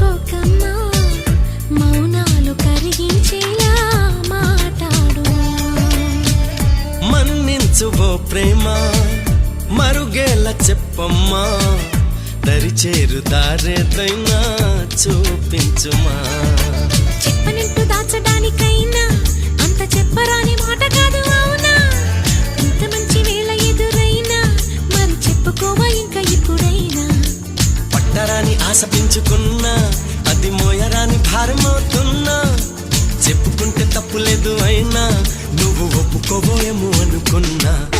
సోకన్నా మౌనాలు కరిగించేలా మాట్లాడు. మన్నించువో ప్రేమ మరుగేలా చెప్పమ్మా. దరిచేరు దారేదైనా చూపించుమా. చెప్పనంటూ దాచడానికైనా అంత చెప్పరాని మాట కాదు అవునా? ఇంత మంచి వేళ ఎదురైనా మరి చెప్పుకోవా ఇంకా ఇప్పుడైనా? ఆశ పెంచుకున్నా అది మోయరాని భారమవుతున్నా. చెప్పుకుంటే తప్పులేదు అయినా నువ్వు ఒప్పుకోబోయేమో అనుకున్నా.